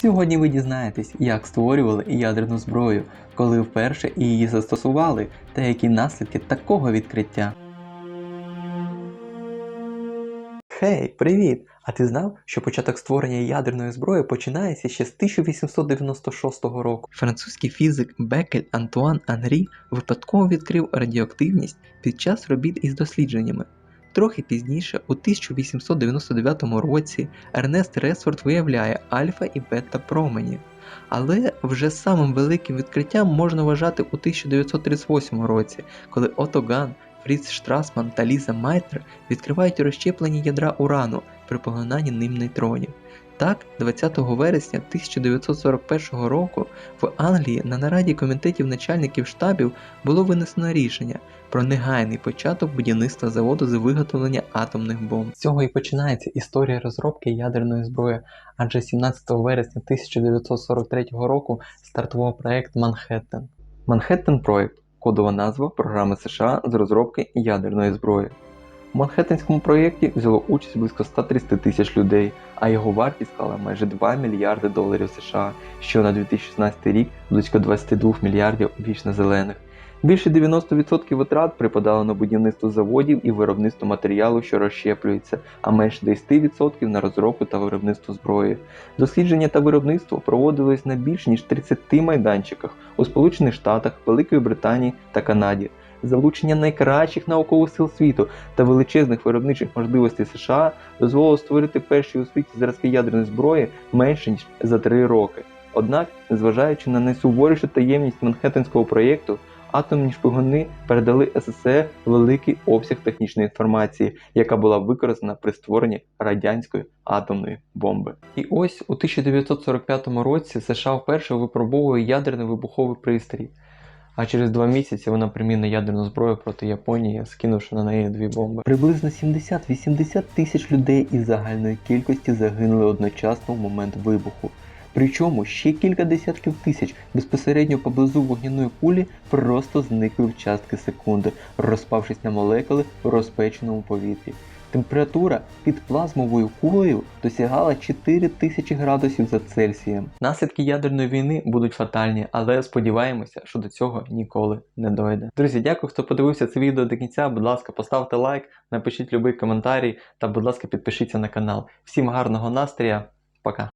Сьогодні ви дізнаєтесь, як створювали ядерну зброю, коли вперше її застосували, та які наслідки такого відкриття. Хей, привіт! А ти знав, що початок створення ядерної зброї починається ще з 1896 року? Французький фізик Бекель Антуан Анрі випадково відкрив радіоактивність під час робіт із дослідженнями. Трохи пізніше, у 1899 році, Ернест Ресфорд виявляє альфа і бета промені. Але вже самим великим відкриттям можна вважати у 1938 році, коли Отто Ган, Фріц Штрасман та Ліза Майтер відкривають розщеплення ядра урану при поглинанні ним нейтронів. Так, 20 вересня 1941 року в Англії на нараді комітетів начальників штабів було винесено рішення про негайний початок будівництва заводу з виготовлення атомних бомб. З цього і починається історія розробки ядерної зброї, адже 17 вересня 1943 року стартував проект Манхеттен. Манхеттен проект кодова назва програми США з розробки ядерної зброї. У Манхеттенському проєкті взяло участь близько 130 тисяч людей, а його вартість склала майже 2 мільярди доларів США, що на 2016 рік близько 22 мільярдів вічно зелених. Більше 90% витрат припадало на будівництво заводів і виробництво матеріалу, що розщеплюється, а менше 10% на розробку та виробництво зброї. Дослідження та виробництво проводились на більш ніж 30 майданчиках у Сполучених Штатах, Великої Британії та Канаді. Залучення найкращих наукових сил світу та величезних виробничих можливостей США дозволило створити перші у світі зразки ядерної зброї менше ніж за три роки. Однак, незважаючи на найсуворішу таємність Манхеттенського проєкту, атомні шпигуни передали СССР великий обсяг технічної інформації, яка була використана при створенні радянської атомної бомби. І ось у 1945 році США вперше випробовує ядерний вибуховий пристрій. А через два місяці вона примінить ядерну зброю проти Японії, скинувши на неї дві бомби. Приблизно 70-80 тисяч людей із загальної кількості загинули одночасно в момент вибуху. Причому ще кілька десятків тисяч безпосередньо поблизу вогняної кулі просто зникли в частки секунди, розпавшись на молекули в розпеченому повітрі. Температура під плазмовою кулею досягала 4000 градусів за Цельсієм. Наслідки ядерної війни будуть фатальні, але сподіваємося, що до цього ніколи не дойде. Друзі, дякую, хто подивився це відео до кінця. Будь ласка, поставте лайк, напишіть любий коментарій та, будь ласка, підпишіться на канал. Всім гарного настрія, пока!